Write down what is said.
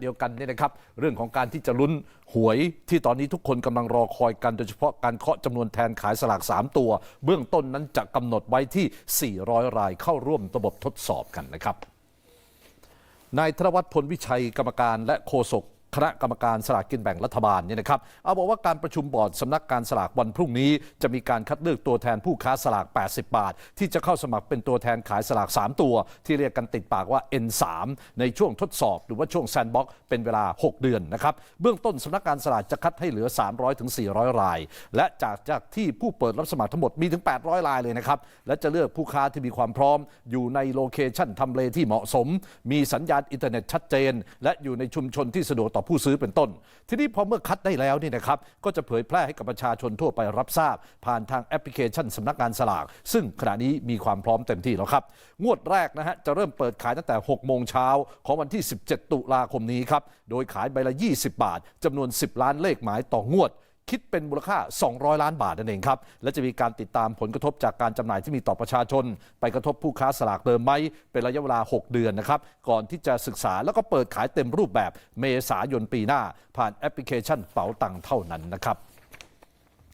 เดียวกันเนี่ยนะครับเรื่องของการที่จะลุ้นหวยที่ตอนนี้ทุกคนกำลังรอคอยกันโดยเฉพาะการเคาะจำนวนแทนขายสลาก 3 ตัว เบื้องต้นนั้นจะกำหนดไว้ที่ 400 รายเข้าร่วมระบบทดสอบกันนะครับนายธนวัฒน์พลวิชัยกรรมการและโฆษก คณะกรรมการสลากกินแบ่งรัฐบาลเนี่ยนะครับเอาบอกว่าการประชุมบอร์ดสำนักการสลากวันพรุ่งนี้ จะมีการคัดเลือกตัวแทนผู้ค้าสลาก 80 บาท ที่จะเข้าสมัครเป็นตัวแทนขายสลาก 3 ตัว ที่เรียกกันติดปากว่า N3 ในช่วงทดสอบหรือว่าช่วงแซนบ็อกเป็นเวลา 6 เดือนนะครับเบื้องต้นสำนักงานสลากจะคัดให้เหลือ 300ถึง400 ราย และจากจากที่ผู้เปิดรับสมัครทั้งหมดมีถึง 800 รายเลยนะครับและจะเลือกผู้ค้าที่มีความพร้อม อยู่ในโลเคชันทำเลที่เหมาะสม มีสัญญาณอินเทอร์เน็ตชัดเจน และอยู่ในชุมชนที่สะดวกต่อผู้ซื้อเป็นต้น ทีนี้พอเมื่อคัดได้แล้วนี่นะครับก็จะเผยแพร่ให้กับประชาชนทั่วไปรับทราบ ผ่านทางแอปพลิเคชันสำนักงานสลาก ซึ่งขณะนี้มีความพร้อมเต็มที่แล้วครับ งวดแรกนะฮะจะเริ่มเปิดขายตั้งแต่ 6 โมงเช้าของวันที่ 17 ตุลาคมนี้ครับ โดยขายใบละ 20 บาทจำนวน 10 ล้านเลขหมายต่องวด คิดเป็นมูลค่า 200 ล้านบาทนั่นเองครับ และจะมีการติดตามผลกระทบจากการจำหน่ายที่มีต่อประชาชน ไปกระทบผู้ค้าสลากเดิมไหมเป็นระยะเวลา 6 เดือนนะครับ ก่อนที่จะศึกษาแล้วก็เปิดขายเต็มรูปแบบเมษายนปีหน้า ผ่านแอปพลิเคชันเป๋าตังเท่านั้นนะครับ